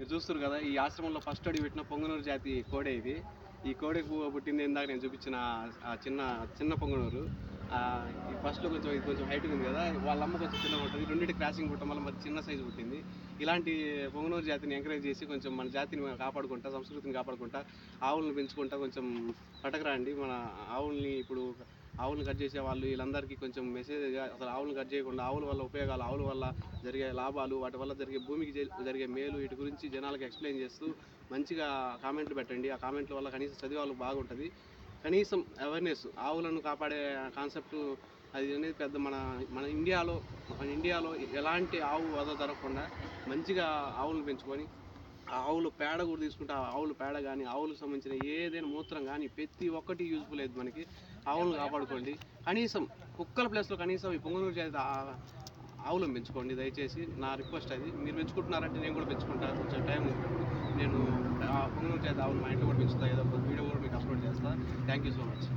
మీరు చూస్తారు కదా ఈ ఆశ్రమంలో ఫస్ట్ అడిగి పెట్టిన పొంగనూరు జాతి కోడే ఇది. ఈ కోడే పువ్వు పుట్టింది ఇందాక నేను చూపించిన చిన్న చిన్న పొంగనూరు. ఈ ఫస్ట్లో కొంచెం ఇది కొంచెం హైట్ ఉంది కదా వాళ్ళ అమ్మ కొంచెం చిన్నగా ఉంటుంది. రెండింటి క్రాసింగ్ పుట్టడం వల్ల మరి చిన్న సైజు పుట్టింది. ఇలాంటి పొంగనూరు జాతిని ఎంకరేజ్ చేసి కొంచెం మన జాతిని కాపాడుకుంటా సంస్కృతిని కాపాడుకుంటా ఆవులను పెంచుకుంటా కొంచెం పట్టకరండి మన ఆవుల్ని ఇప్పుడు ఆవులను కట్ చేసే వాళ్ళు వీళ్ళందరికీ కొంచెం మెసేజ్ అసలు ఆవులను కట్ చేయకుండా ఆవుల వల్ల ఉపయోగాలు ఆవుల వల్ల జరిగే లాభాలు వాటి వల్ల జరిగే భూమికి జరిగే మేలు వీటి గురించి జనాలకు ఎక్స్ప్లెయిన్ చేస్తూ మంచిగా కామెంట్లు పెట్టండి. ఆ కామెంట్ల వల్ల కనీసం చదివే వాళ్ళకి బాగుంటుంది. కనీసం అవేర్నెస్ ఆవులను కాపాడే కాన్సెప్ట్ అది అనేది పెద్ద మన మన ఇండియాలో మన ఇండియాలో ఎలాంటి ఆవు వద జరగకుండా మంచిగా ఆవులను పెంచుకొని ఆ ఆవులు పేడ కూడా తీసుకుంటే ఆ ఆవుల పేడ కానీ ఆవులకు సంబంధించిన ఏదైనా మూత్రం కానీ ప్రతి ఒక్కటి యూజ్ఫుల్ అయింది మనకి. ఆవులను కాపాడుకోండి. కనీసం కుక్కల ప్లేస్లో కనీసం ఈ పొంగనూరు చేత ఆవులను పెంచుకోండి దయచేసి. నా రిక్వెస్ట్ అది. మీరు పెంచుకుంటున్నారంటే నేను కూడా పెంచుకుంటాను కొంచెం టైం నేను ఆ పొంగనూరు చేత ఆవులు మా ఇంట్లో కూడా పెంచుతా. ఏదో ఒక వీడియో కూడా మీకు అప్లోడ్ చేస్తాను థ్యాంక్ యూ సో మచ్